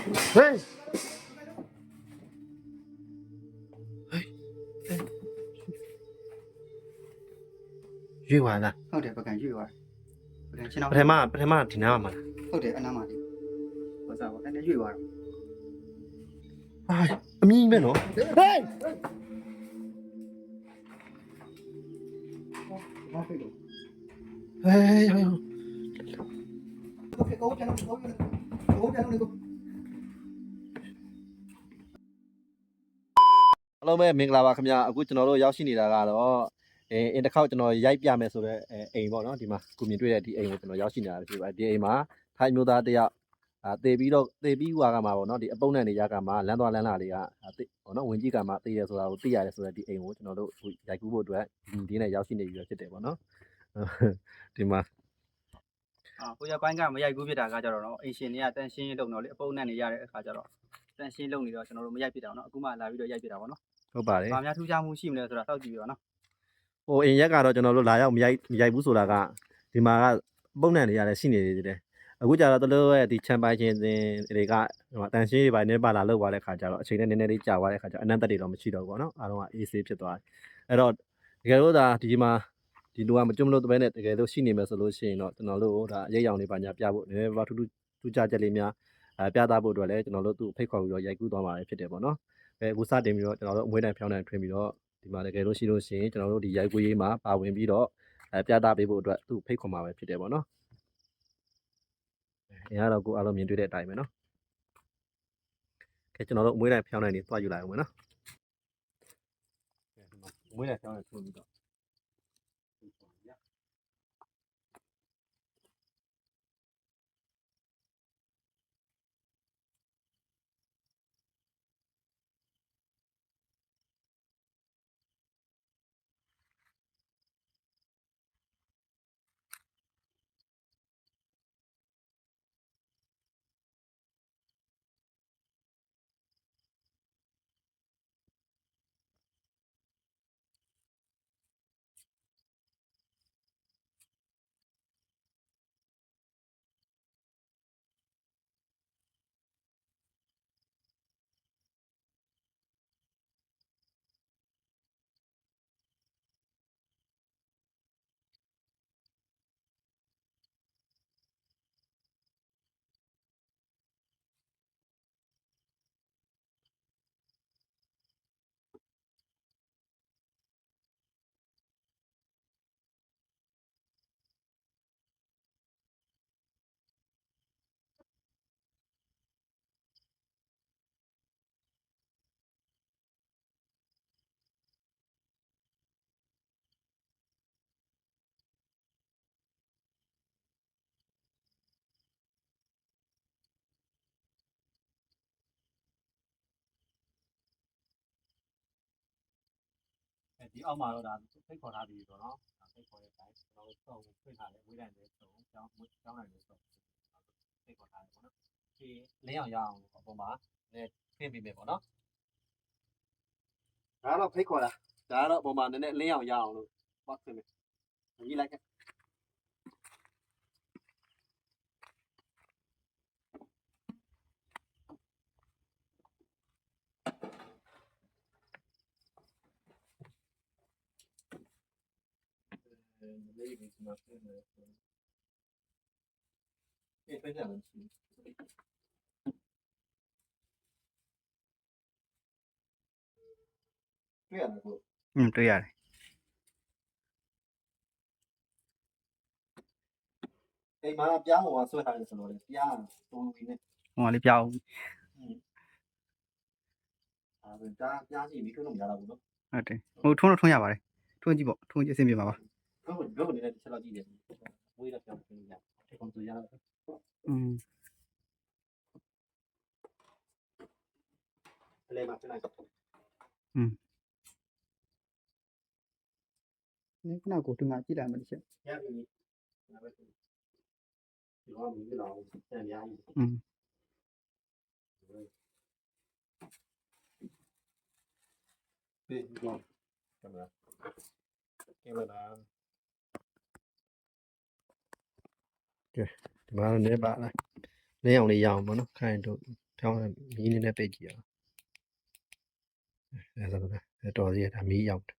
ဟေးရွေးပါလား ဟုတ်တယ်ပကံရွေ့သွားတယ်ပကံချင်းတော့ ပထမပထမဒီနားမှာလား ဟုတ်တယ်အနားမှာလေဟောစားပါအဲ့ဒါရွေ့သွားတော့ ဟာအမြင်ပဲနော်ဟေး မဖိတ်လို့ ဟေးဟေး โอเคကိုပြန်လို့ကိုပြ အားလုံးပဲမင်္ဂလာပါခင်ဗျာအခုကျွန်တော်တို့ရောက်ရှိနေတာကတော့အဲအင်းတစ်ခေါက်ကျွန်တော်ရိုက်ပြမယ်ဆိုတော့အဲအိမ်ပေါ့နော်ဒီမှာကုမြင်တွေ့တဲ့ဒီအိမ်ကိုကျွန်တော်ရောက်ရှိနေတာဖြစ်ပါတယ်ဒီအိမ်မှာထိုင်းမျိုးသားတစ်ယောက်အာတေပြီးတော့တေပြီးဟွာကမှာပေါ့နော်ဒီအပုံနဲ့နေရကမှာလမ်းသွားလမ်းလာတွေကတေပေါ့နော်ဝင်ကြည့်ကမှာတေးရဆိုတာကိုသိရတယ်ဆိုတော့ဒီအိမ်ကိုကျွန်တော်တို့အခုရိုက်ကူးဖို့အတွက်ဒီဒီနဲ့ရောက်ရှိနေပြီပဲဖြစ်တယ်ပေါ့နော်ဒီမှာအာကိုရပိုင်းကမရိုက်ဘူးဖြစ်တာကကြတော့နော်အင်ရှင်တွေကတန်ရှင်းလုပ်တော့လေအပုံနဲ့နေရတဲ့အခါကျတော့တန်ရှင်းလုပ်နေတော့ကျွန်တော်တို့မရိုက်ဖြစ်တာနော်အခုမှလာပြီးတော့ရိုက်ဖြစ်တာပေါ့နော် ဟုတ်ပါတယ်။ဘာများထူးခြားမှုရှိမလဲဆိုတာစောင့်ကြည့်ပြီးတော့နော်ဟိုအိမ်ရက်ကတော့ကျွန်တော်တို့လာရောက်မရိုက်မရိုက်ဘူးဆိုတာကဒီမှာကပုံနဲ့နေရတယ်ရှိနေသေးတယ်အခုကျတော့တလို့ရဲ့ဒီချန်ပိုင်ချင်းစင်တွေကဟိုတန်ရှင်းတွေပါနေပါလာလောက်သွားတဲ့ခါကျတော့အချိန်နဲ့နည်းနည်းလေးကြာသွားတဲ့ခါကျအနံ့တက်တွေတော့မရှိတော့ဘူးပေါ့နော်အားလုံးက AC ဖြစ်သွားတယ်အဲ့တော့တကယ်လို့ဒါဒီမှာဒီလူကမကြုံလို့တပည့်နဲ့တကယ်လို့ရှိနေမယ်ဆိုလို့ရှိရင်တော့ကျွန်တော်တို့ဒါအရေးရောင်တွေပါညာပြဖို့နည်းနည်းပါထူးထူးထူးခြားချက်လေးများအဲပြသဖို့အတွက်လည်းကျွန်တော်တို့သူ့ဖိတ်ခေါ်ပြီးတော့ရိုက်ကူးသွားမှာဖြစ်တယ်ပေါ့နော် အဲအခုစတင်ပြီးတော့ကျွန်တော်တို့အမွေးတိုင်ဖြောင်းတိုင်ထွင်ပြီးတော့ဒီမှာတကယ်လို့ရှိလို့ရှိရင်ကျွန်တော်တို့ဒီရိုက်ကွေးရေးမှာပါဝင်ပြီးတော့အဲပြသပေးဖို့အတွက်သူ့ဖိတ်ခေါ်မှာပဲဖြစ်တယ်ပေါ့နော်အဲအားတော့ကိုအားလုံးမြင်တွေ့တဲ့အတိုင်းပဲနော်ကဲကျွန်တော်တို့အမွေးတိုင်းဖျောင်းနိုင်နေသွားယူလိုက်အောင်မယ်နော်ကဲဒီမှာအမွေးတိုင်းဖျောင်းနိုင်ထွင်ပြီးတော့ ဒီအောက်မှာတော့ဒါဖိတ်ခေါ်ထားပြီးဆိုတော့ဒါဖိတ်ခေါ်တဲ့အတိုင်းကျွန်တော်တို့တော့ဖိတ်ထားတယ်ဝေးတိုင်းလေးဆိုကျောင်းကျောင်းနိုင်လေးဆိုဖိတ်ခေါ်ထားတယ်ပေါ့နော်ဒီလင်းအောင်ရအောင်အပေါ်မှာလည်းပြင်ပေးမယ်ပေါ့နော်ဒါတော့ဖိတ်ခေါ်တာဒါကတော့အပေါ်မှာနည်းနည်းလင်းအောင်ရအောင်လို့ပတ်ပြင်မယ်ကြီးလိုက်ခဲ့ maybe it's not in there. So. Yeah, but yeah, let's see. တွေ့ရတယ်ကို။อืมတွေ့ရတယ်အိမ်မှာပြားဟိုကဆွဲထားတယ်ဆိုတော့လေပြားတုံးပြီးနေ။ဟိုကလေးပြောင်းအာပြားပြားစီပြီးထွန်းလို့မရတော့ဘူးနော်ဟုတ်တယ်။ဟိုထွန်းတော့ထွန်းရ ပါတယ်။ထွန်းကြည့်ပေါ့ထွန်းကြည့်အဆင်ပြေပါပါဘယ်လိုဘယ်လိုနေလဲတစ်ချက်လောက်ကြည့်တယ်ဝေးတော့ပြောင်းနေ ကဲဒီမှာတော့နည်းပါလားလင်းအောင်လေးရအောင်ပေါ့နော်ခိုင်းတို့ဖြောင်းမီးလေးနဲ့ပိတ်ကြည့်အောင်အဲဒါဆိုတော့တော်စီရဒါမီးရောက်တယ်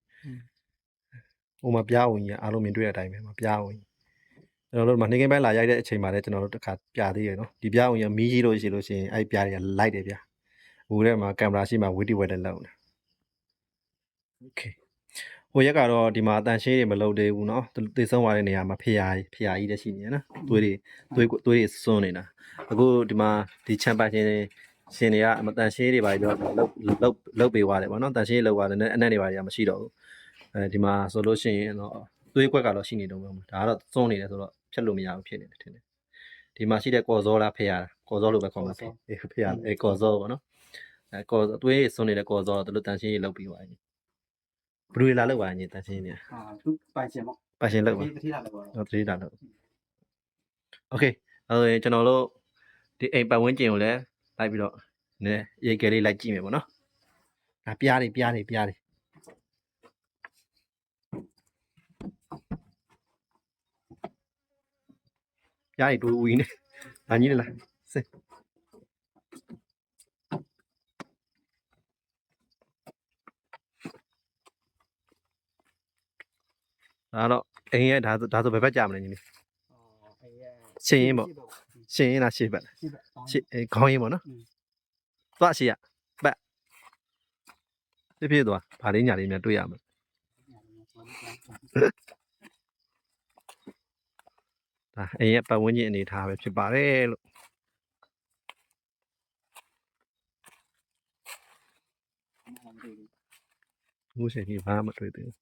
ဟိုမှာပြားဝင်ကြီးအားလုံးမြင်တွေ့တဲ့အတိုင်းပဲမှာပြားဝင်ကြီးကျွန်တော်တို့ဒီမှာနေကင်းပိုင်းလာရိုက်တဲ့အချိန်မှာလည်းကျွန်တော်တို့တစ်ခါပြသေးရယ်နော်ဒီပြားဝင်ကြီးမီးကြီးလို့ရှိလို့ရှိရင်အဲ့ပြားတွေကလိုက်တယ်ဗျာဟိုထဲမှာကင်မရာရှိမှဝေးတိဝဲတဲ့လောက်နေ Okay ဟိုရက်ကတော့ဒီမှာအတန်ရှင်းတွေမလုပ်သေးဘူးเนาะသေဆုံးသွားတဲ့နေရာမှာဖျားဖျားကြီးတက်ရှိနေရနော်သွေးတွေသွေးသွေးတွေစွန်းနေတာ အခုဒီမှာဒီချမ်ပန်ရှင်ရှင်တွေကအမတန်ရှင်းတွေပါပြီးတော့လုတ်လုတ်လုတ်ပေးသွားတယ်ဗောနော်တန်ရှင်းလုတ်သွားတယ်နဲ့အနက်တွေပါတွေကမရှိတော့ဘူးအဲဒီမှာဆိုလို့ရှိရင်တော့သွေးကွက်ကတော့ရှိနေတော့မှာဒါကတော့စွန့်နေတယ်ဆိုတော့ဖြတ်လို့မရဘူးဖြစ်နေတယ်ထင်တယ်ဒီမှာရှိတဲ့ကော်ဇောလားဖရကော်ဇောလို့ပဲခေါ်မှာဖြစ်အေးဖရအဲကော်ဇောဗောနော်အဲကော်သွေးစွန့်နေတဲ့ကော်ဇောတော့သူတို့တန်ရှင်းလုတ်ပြီးသွားပြီ ဘယ်လိုလာလုတ်သွားရင်တန်ရှင်းနေ ဟာသူပိုင်ရှင်ပေါ့ ပါရှင်လုတ်ပါ ဒီတတိလာလည်းပေါ့ တော့သတိထားလို့โอเคအဲဆိုရင်ကျွန်တော်တို့ဒီအိမ်ပတ်ဝန်းကျင်ကိုလည်းလိုက်ပြီးတော့နည်းရေကယ်လေးလိုက်ကြည့်မယ်ပေါ့နော်ဒါပြားတွေပြားတွေပြားတွေပြားတွေတူဝီနေဒါကြီးလေလားစ ဒါတော့အိမ်ရဲ့ဒါဆိုဒါဆိုဘယ်ဘက်ကြာမလဲညီလေးအေးရဲ့ရှင်ရင်ပေါ့ရှင်ရင်လားရှေ့ဘက်လားရှိပါရှေ့အဲခေါင်းရင်ပေါ့နော်သွားရှေ့ရဘက်ဖြစ်ဖြစ်သွားဗာလေးညာလေးများတွေ့ရမှာဒါအိမ်ရဲ့ပတ်ဝန်းကျင်အနေထားပဲဖြစ်ပါတယ်လို့အခုချိန်ကြီးဘာမှမတွေ့သေးဘူးကဲ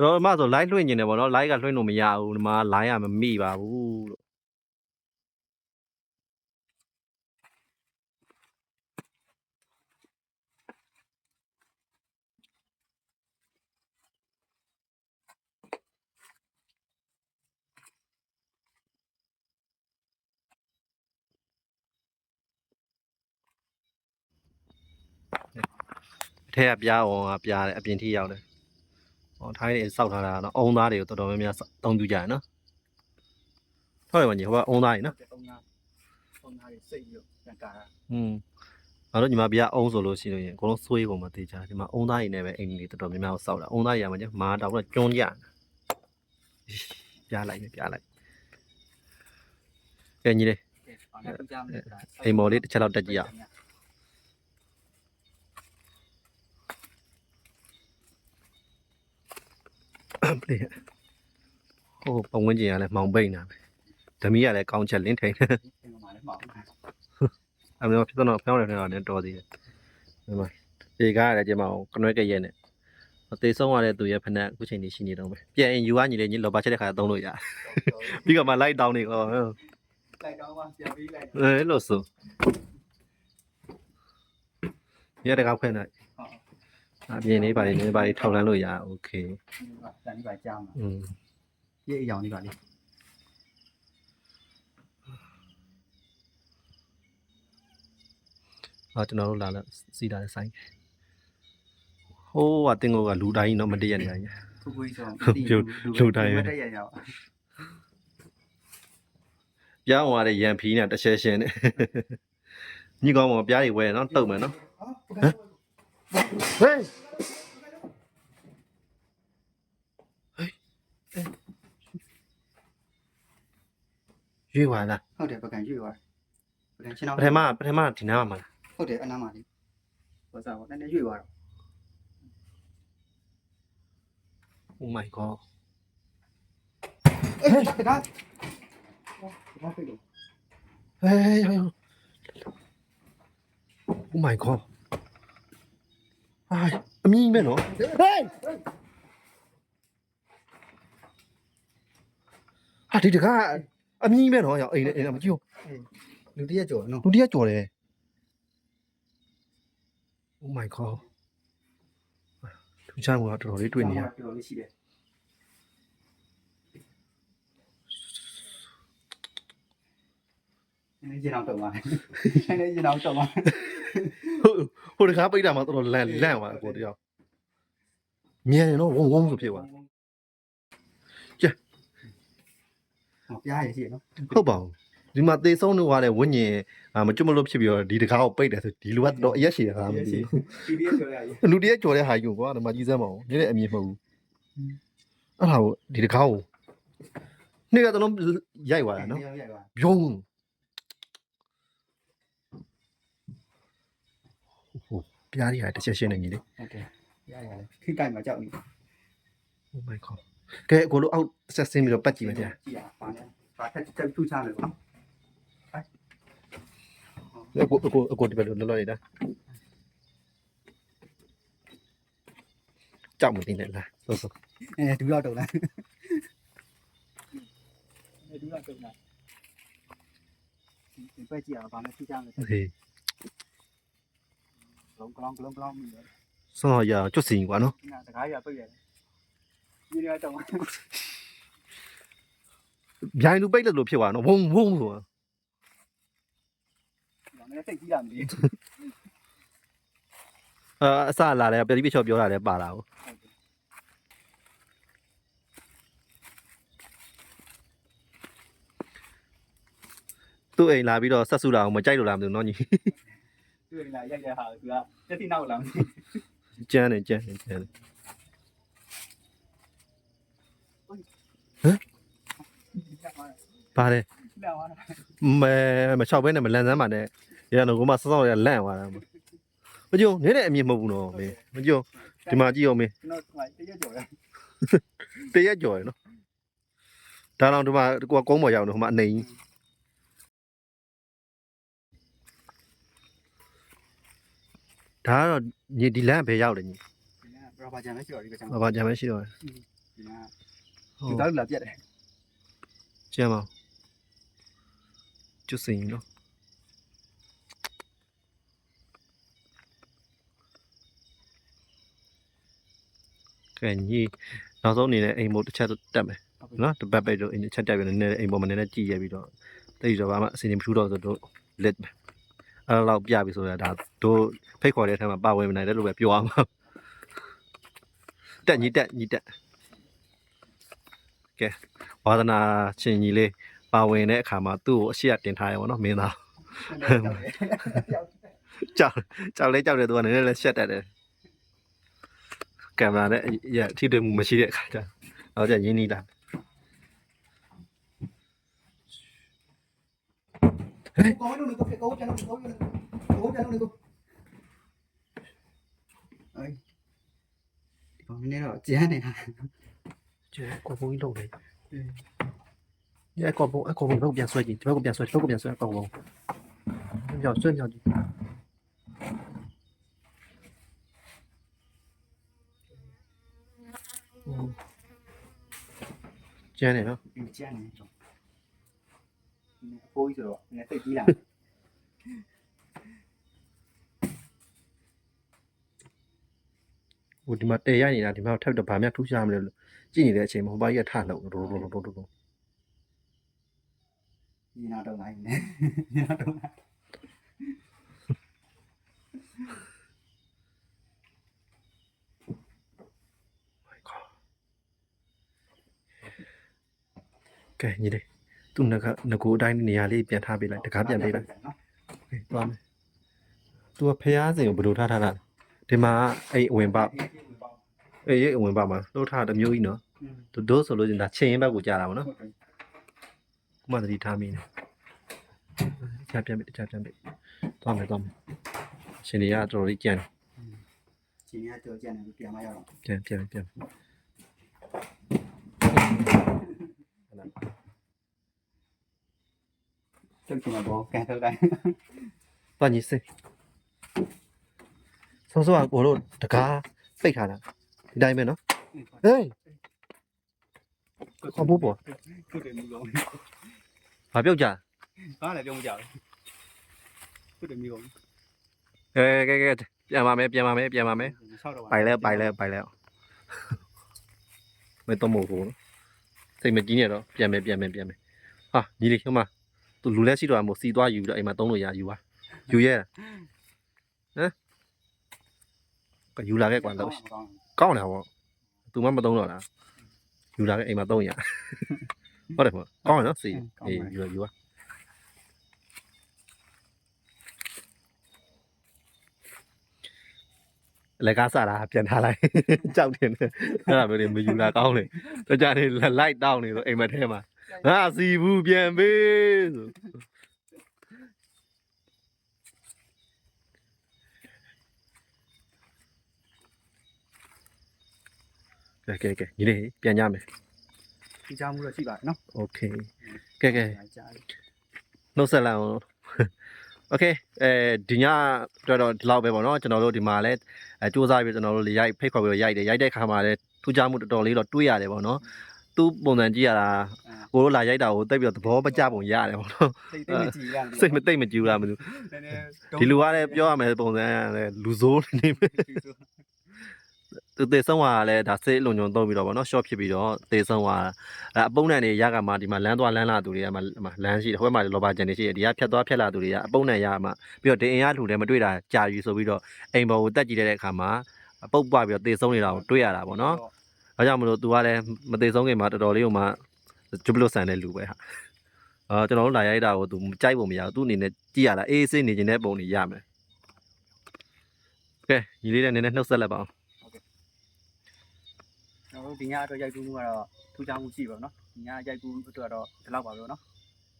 တော့အမဆို live လွှင့်နေတယ်ပေါ့နော် live ကလွှင့်လို့မရဘူးဒီမှာ line ကမမိပါဘူးလို့အထက်ကပြားအောင်ကပြားတယ်အပြင်ထိရောက်တယ်။ ဟောထိုင်းတွေစောက်ထားတာကတော့အုံသားတွေကိုတော်တော်များများစောက်အသုံးပြုကြရနော်။ဟုတ်တယ်မကြီးဟိုကအုံသားကြီးနော်တုံးသားတုံးသားတွေစိတ်ပြီးတော့ပြန်ကာတာ။อืมငါတို့ညီမပြားအုံဆိုလို့ရှိလို့ရင်အကုန်လုံးဆွေးကုန်မသေးချာဒီမှာအုံသားကြီးနဲ့ပဲအိမ်ကြီးတော်တော်များများကိုစောက်တာအုံသားကြီးရမှာကျမာတောင်တော့ကျွန်းကြပြားလိုက်မယ်ပြားလိုက်။ကဲညီလေးကဲအော်လည်းပြကြမယ်ဆိုတာအိမ်မော်လေးတစ်ချက်လောက်တက်ကြည့်ရအောင် ပလေဟိုပတ်ဝန်းကျင်ကလည်းမှောင်ပိတ်နေတာပဲဓမီကလည်းကောင်းချက်လင်းထိန်တယ်အိမ်မှာလည်းမအောင်အမေဖြစ်တော့ဖျောင်းတယ်ထင်တော့လည်းတော်သေးတယ်ဒီမှာဒီကားရတယ်ကျမအောင်ကနွဲ့ကရဲ့နဲ့အသေးဆုံးရတဲ့သူရဲ့ဖက်နဲ့အခုချိန်ကြီးရှိနေတော့ပဲပြန်ရင်ယူရညီလေးညီလောပါချက်တဲ့ခါသုံးလို့ရပြီးကမှလိုက်တောင်းနေကောလိုက်တော့မှပြန်ပြီးလိုက်အဲလို့ဆိုရတဲ့ကောက်ခွဲနေ အပြင်လေးပါလေးနည်းပါလေးထောက်လန်းလို့ရโอเค တန်ဒီပါကြားမှာ อืม ပြည့်အယောင်လေးပါလေ အော်ကျွန်တော်တို့လာလာစီးတာလည်းဆိုင်ဟိုးကတင်းကိုကလူတိုင်းတော့မတည့်ရနေတိုင်း ဖူးဖူးဆို လူတိုင်းပဲ တက်ရရအောင် ပြားဝင်ရတဲ့ရန်ဖီးနဲ့တရှဲရှင်းနဲ့ညီကောင်းမောပြားတွေဝဲနော်တုတ်မယ်နော်ဟေး ရွေးသွားလားဟုတ်တယ်ပကံရွေ့သွားပကံချင်းတော့ပထမပထမဒီနားမှာလားဟုတ်တယ်အနားမှာလေဘောစားဘောနည်းနည်းရွေ့သွားတော့ Oh my god အေးတကားဘာဖြစ်လို့ဟေးဟေး Oh my god အိုင်အမြင့်ပဲနော်ဟေးဟာဒီတကားအမြင့်ပဲနော်ရောက်အိမ်နဲ့အိမ်နဲ့မကြည့်ဘူးလူတရက်ကြော်နော်လူတရက်ကြော်တယ် Oh my god သူချမ်းကတော်တော်လေးတွေ့နေရ တော်တော်လေးရှိတယ်နည်းရင်အောင်တော့ပါနည်းရင်အောင်တော့ပါ ဟိုဟိုတကားပိတ်တာမှတော်တော်လန့်လန့်သွားတယ်ကိုတယောက်မြန်ရင်တော့ဝုံဝုံဆိုဖြစ်သွားဟောပြားရရှိရနော်ဟုတ်ပါဘူးဒီမှာသေဆုံးနေသွားတဲ့ဝိညာဉ်အာမကျွတ်မလို့ဖြစ်ပြီးတော့ဒီတကားကိုပိတ်တယ်ဆိုဒီလူကတော့အရက်ရှိတာလားမသိဘူးဒီဒီဆိုရရလူတရက်ကြော်တဲ့ဟာကြီးကိုကွာဒီမှာကြီးစမ်းမအောင်နည်းနည်းအမြင်မဟုတ်ဘူးအဲ့ဒါကိုဒီတကားကိုနေ့ကတလုံးရိုက်သွားတာနော်ရိုက်ပါဘျုံ ဟိုပြားရီဟာတစ်ချက်ရှင်းနေကြီးလေ ဟုတ်တယ်ရရလေခိကိုက်မှာကြောက်နေ Oh my god ကဲအကိုလိုအောက်ဆက်ဆင်းပြီးတော့ပတ်ကြည့်မယ်ဗျာကြည့်ရပါနဲ့ဘာထက်တက်ထူးချမယ်ပေါ့နော်အကိုအကိုအကိုဒီဘက်လိုလောလောနေတာကြောက်မတင်နဲ့လားဆိုဆိုအဲဒူတော့တုံလားအဲဒူတော့တုံလားဒီပဲကြည့်ရပါမယ်ထူးချမယ် ဟေး လုံးကလောင်းကလောင်းကလောင်းမိတယ်ဆောင်းရကျွတ်စီကွာနော်နာတကားရပိတ်ရတယ်ဒီနေရာတောင်းဗျိုင်းလူပိတ်လို့လို့ဖြစ်သွားနော်ဝုံဝုံဆိုတာဒါနဲ့စိတ်ကြီးလာမလို့အာအစလာတယ်ပြတိပြချောပြောတာလည်းပါလာကိုသူ့အိမ်လာပြီးတော့ဆက်စုလာအောင်မကြိုက်လို့လားမသိဘူးနော်ညီ တွေ့လာရိုက်ရဟာသူကတက်တိနောက်လာမသိကျန်းနေကျန်းနေကျန်းနေပါတယ်လာပါလားမဲမချောက်ဘဲနဲ့မလန်စမ်းပါနဲ့ရန်တော့ကမှစောစောရလန့်သွားတာမကြုံနည်းနည်းအမြင်မဟုတ်ဘူးနော်မေမကြုံဒီမှာကြည့်အောင်မေကျွန်တော်ကတရက်ကြော်တယ်တရက်ကြော်ရယ်နော်ဒါတော့ဒီမှာကိုကကုန်းပေါ်ရောက်နေဟိုမှာအနေကြီး ဒါကတော့ညီဒီလန့်ဘယ်ရောက်လဲညီဒီကဘရာဘာဂျန်လည်းရှိတော့ဒီကချမ်းဘာဘာကြမ်းမရှိတော့ဒီကဟုဒီတ်တော့လာပြက်တယ်ကျမ်းပါကျွတ်စင်နော်ကဲညီနောက်ဆုံးအနေနဲ့အိမ်မို့တစ်ချက်တက်မယ်နော်တပတ်ပဲတော့အိမ်ချက်တက်ပြီးတော့နည်းနည်းအိမ်ပေါ်မှာနည်းနည်းကြည့်ရပြီးတော့တိတ်ဆိုတော့ဘာမှအစီအစဉ်မထူးတော့ဆိုတော့ lit ပဲ အဲ့လောက်ပြပြီဆိုတာဒါတို့ဖိတ်ခေါ်တဲ့အထက်မှာပါဝင်မနိုင်တယ်လို့ပဲပြောရမှာတက်ညီတက်ညီတက်ကဲဝါသနာချင်းကြီးလေးပါဝင်တဲ့အခါမှာသူ့ကိုအရှိရတင်ထားရပါတော့မင်းသားကြောက်ကြောက်လဲကြောက်တယ်သူကနည်းနည်းလဲရှက်တတ်တယ်ကင်မရာနဲ့ရထိတွေ့မှုမရှိတဲ့အခါကျတော့ကြရင်းနှီးတာကောင်းလို့ကိုကော င်းကြလို့ကောင်းလို့ကောင်းကြလို့ကိုအေးဒီပေါ်မင်းတော့ကျန်းနေတာကျဲကောဘုံကြီးလုံးလေညကောဘုံအကောဘုံတော့ပြန်ဆွဲကြည့်ဒီဘက်ကပြန်ဆွဲဒီဘက်ကပြန်ဆွဲကောဘုံ အဖိုးကြီးဆိုတော့နည်းသိကြီးလာဟိုဒီမှာတဲရိုက်နေတာဒီမှာထပ်တော့ဗာမြထူးရှားမလို့ကြည့်နေတဲ့အချိန်မှာဟိုဘာကြီးကထလို့ရိုးရိုးရိုးရိုးရိုးဒီနာတော့လိုက်နေဒီနာတော့လိုက်ကဲညီလေး သူ့ငကငကိုအတိုင်းနေရာလေးပြန်ထားပေးလိုက်တကားပြန်ပေးလိုက်နော်ဟေးသွားမယ်သူကဖျားစင်ကိုဘယ်လိုထားထားတာဒီမှာအဲ့အဝင်ပအေးအဝင်ပမှာလှုပ်ထားတဲ့မျိုးကြီးနော်သူတို့ဆိုလို့ချင်းဒါချင်းရင်ဘက်ကိုကြာတာဗောနော်ခုမှသတိထားမိနေချပြန်ပြီတခြားပြန်ပြီသွားမယ်သွားမယ်ရှင်တွေကတော်တော်လေးကြံရှင်ရတော့ကျန်တယ်လို့ပြန်မရတော့ပြန်ပြန်ပြန် တုတ်ချင်တော့ကန်ထုတ်လိုက်သွားညီစိတ်ဆောဆောကကိုတို့တကားပိတ်ထားတာဒီတိုင်းပဲနော်ဟေးခေါ်ဖို့ပေါ့ခုတည်းမျိုးကောင်းဘာပြောက်ကြဘာလည်းပြောမကြဘူးခုတည်းမျိုးကဲကဲကဲပြန်ပါမယ်ပြန်ပါမယ်ပြန်ပါမယ်ဆောက်တော့ပိုင်လဲပိုင်လဲပိုင်လဲမတော့မို့ဘူးနော်စိတ်မကြီးနေတော့ပြန်မယ်ပြန်မယ်ပြန်မယ်ဟာညီလေးဟိုမှာ သူလူလက်ရှိတော့မို့စီသွားယူပြီးတော့အိမ်မှာသုံးလို့ရယူပါယူရဲဟမ်ကယူလာခဲ့ကွာတော့ကောင်းတယ်ဗောသူမှမသုံးတော့လားယူလာခဲ့အိမ်မှာသုံးရဟုတ်တယ်ဗောကောင်းတယ်နော်စီအေးယူလာယူပါလက်ကားစားတာပြန်ထားလိုက်ကြောက်တယ်အဲ့ဒါမျိုးတွေမယူလာကောင်းလေတကြတယ်လိုက်တောင်းနေလို့အိမ်မထဲမှာ ငါစီဘူးပြန်ပေးဆိုကဲကဲကဲညီလေးပြန်ကြမယ် ဒီချမှုတော့ရှိပါတယ်နော် โอเคကဲကဲ ကြားတယ် နှုတ်ဆက်လိုက်အောင်โอเคအဲဒီညတော့တော့ဒီလောက်ပဲပေါ့နော်ကျွန်တော်တို့ဒီမှာလဲအဲစူးစမ်းပြီးကျွန်တော်တို့လေရိုက်ဖိတ်ခေါ်ပြီးတော့ရိုက်တယ်ရိုက်တဲ့ခါမှာလဲထူးခြားမှုတော်တော်လေးတော့တွေးရတယ်ပေါ့နော် သူ့ပုံစံကြည့်ရတာကိုတို့လာရိုက်တာကိုတိတ်ပြီးတော့သဘောမကျပုံရတယ်ပေါ့နော်စိတ်သိမကြည်ရမ်းစိတ်မသိမ့်မကြည့်ဘူးလားမသိဘူးနည်းနည်းဒီလူကလည်းပြောရမယ်ပုံစံကလည်းလူဆိုးနေမယ်သူတေဆုံးသွားတာလည်းဒါစိတ်အလုံးညုံသုံးပြီးတော့ပေါ့နော် short ဖြစ်ပြီးတော့တေဆုံးသွားတာအဲအပုံနဲ့နေရကမှဒီမှာလမ်းသွားလမ်းလာသူတွေကမှလမ်းရှိတယ်ဟိုဘက်မှာလောဘာဂျန်နေရှိတယ်ဒီကဖြတ်သွားဖြတ်လာသူတွေကအပုံနဲ့ရမှပြီးတော့ဒီအင်အားထူတယ်မတွေ့တာကြာပြီဆိုပြီးတော့အိမ်ပေါ်ကိုတက်ကြည့်တဲ့အခါမှာပုတ်ပွားပြီးတော့တေဆုံးနေတာကိုတွေ့ရတာပေါ့နော် ဒါကြောင့်မလို့သူကလည်းမသေးဆုံးခင်မှာတော်တော်လေးဟိုမှာဂျူဘလုတ်ဆန်တဲ့လူပဲဟာအာကျွန်တော်တို့လာရိုက်တာကိုသူကြိုက်ပုံမရဘူးသူအနေနဲ့ကြည့်ရတာအေးအေးဆေးနေနေတဲ့ပုံတွေရမယ်ကဲညီလေးနဲ့နည်းနည်းနှုတ်ဆက်လိုက်ပါအောင်ကျွန်တော်တို့ဒီညအတွက်ရိုက်ကူးမှုကတော့ထူးခြားမှုရှိပါတော့နော်ဒီညရိုက်ကူးအတွက်တော့ဒီလောက်ပါပဲနော်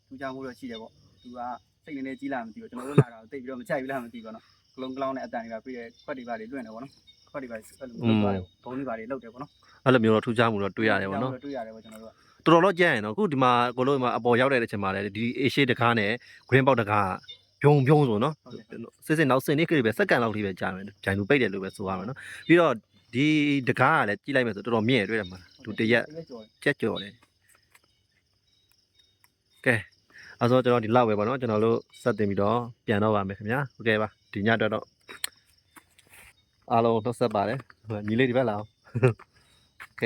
ထူးခြားမှုတော့ရှိတယ်ပေါ့သူကစိတ်နေနေကြီးလာမှမသိဘူးကျွန်တော်တို့လာတာကိုသိပြီးတော့မချိုက်ဘူးလားမသိဘူးပေါ့နော်ကလုံးကလောင်းနဲ့အတန်တွေကပြီးတဲ့ခွက်တွေပါတွေလွင့်တယ်ပေါ့နော်ခွက်တွေပါဆက်လို့လုပ်သွားတယ်ဘုံတွေပါတွေလုပ်တယ်ပေါ့နော် အဲ့လိုမျိုးတော့ထူးခြားမှုတော့တွေ့ရတယ်ပေါ့နော်တွေ့ရတယ်ပေါ့ကျွန်တော်တို့ကတော်တော်တော့ကြမ်းရယ်နော်အခုဒီမှာကိုလို့ဒီမှာအပေါ်ရောက်တဲ့အချိန်မှာလည်းဒီ A-shape တကားနဲ့ green box တကားကဖြုံဖြုံဆိုနော်စစ်စစ်နောက်စင်နေခရီးပဲစက္ကန့်လောက်ထိပဲကြာမယ်ဂျိုင်လူပိတ်တယ်လို့ပဲဆိုရမယ်နော်ပြီးတော့ဒီတကားကလည်းကြည့်လိုက်မယ်ဆိုတော်တော်မြင့်ရတွေ့တယ်မှာသူတရက်ကြက်ကြော်တယ်ကဲအဲဆိုကျွန်တော်ဒီလောက်ပဲပေါ့နော်ကျွန်တော်တို့စက်တင်ပြီးတော့ပြန်တော့ပါမယ်ခင်ဗျာဟုတ်ကဲ့ပါဒီညအတွက်တော့အားလုံးနှုတ်ဆက်ပါတယ်ညီလေးဒီဘက်လာအောင် โอเค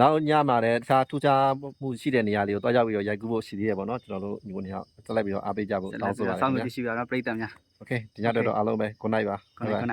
နောက်ညမှာလည်းတခြားထူးခြားမှုရှိတဲ့နေရာလေးကိုတွားရောက်ပြီးတော့ရိုက်ကူးဖို့ရှိသေးတယ်ပေါ့နော်ကျွန်တော်တို့ညီကိုနေအောင်ဆက်လိုက်ပြီးတော့အားပေးကြဖို့တောင်းဆိုပါရ စောင့် ခင် နေ ဗျာ ရှိပါတော့ပြိတ္တများ โอเคဒီညတော့တော့အားလုံးပဲ good night ပါ ခဏခဏ